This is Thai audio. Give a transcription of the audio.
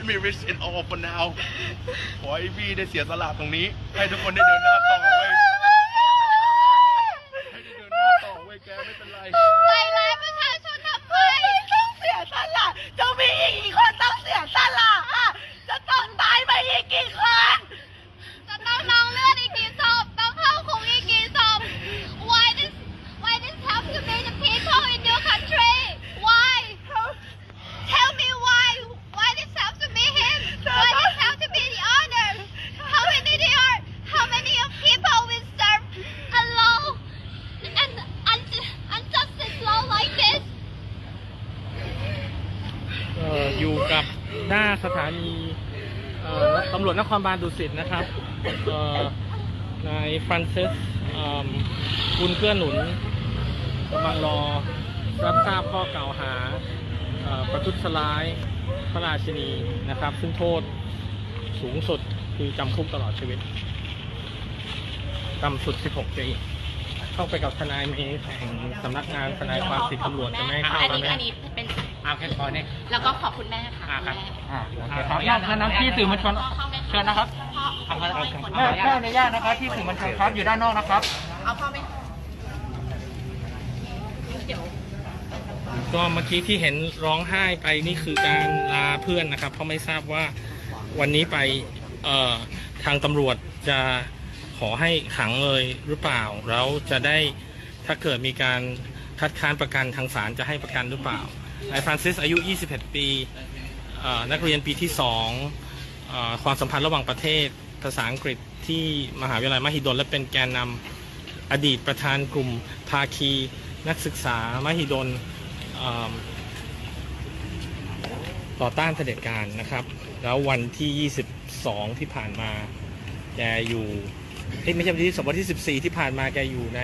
me rich in all for now ขอให้พี่ได้เสียสละตรงนี้ ให้ทุกคนได้เดินหน้าต่อเว้ยให้ได้เดินหน้าต่อเว้ยแกไม่เป็นไร ใจร้ายประชาชนทำไม ต้องเสียสละจะมีอีกกี่คนต้องเสียสละอะจะต้องตายไปอีกกี่คน จะต้องนองเลือดอีกกี่ศพต้องเข้าคุกอีกกี่ศพ Why this Why this have to be the people in your country Why Tell me why Why this have to be him Why this have to be the others How many there are How many of people will serve a law and un- injustice law like this เอ่ออยู่กับ หน้าสถานีตำรวจนครบาลดุสิตนะครับนายฟรานซิสคุณเกื้อหนุนกำลังรอรับทราบข้อกล่าวหาประทุษร้ายพระราชินีนะครับ ซึ่งโทษสูงสุดคือจำคุกตลอดชีวิตต่ำสุด 16 ปีเข้าไปกับทนายเมย์แห่งสำนักงานทนายความสิทธิตำรวจจะไม่ให้เข้าอันแล้วนะ เป็นเอาแค่พอเนี่ย แล้วก็ขอบคุณแม่ค่ะอ่าครับณแม่อ่าโอเคครับนอกนั้นที่สื่อมวลชนพ่อเข้าไหมเชิญนะครับพ่อพ่อไม่ให้คนแม่แม่อนุญาตนะครับ ที่สื่อมวลชนครับอยู่ด้านนอกนะครับ เอาพ่อไหมเดี๋ยวก็เมื่อกี้ที่เห็นร้องไห้ไปนี่คือการลาเพื่อนนะครับ เพราะไม่ทราบว่าวันนี้ไปเอ่อทางตำรวจจะขอให้ขังเลยหรือเปล่า แล้วจะได้ถ้าเกิดมีการคัดค้านประกันทางศาลจะให้ประกันหรือเปล่า นายฟรานซิสอายุ 21 ปีนักเรียนปีที่2เอ่อความสัมพันธ์ระหว่างประเทศภาษาอังกฤษที่มหาวิทยาลัยมหิดลและเป็นแกนนำอดีตประธานกลุ่มภาคี นักศึกษามหิดลต่อต้านเผด็จการนะครับ แล้ววันที่ 22 ที่ผ่านมาแกอยู่ไม่ใช่วันที่2วันที่ 14 ที่ผ่านมาแกอยู่ใน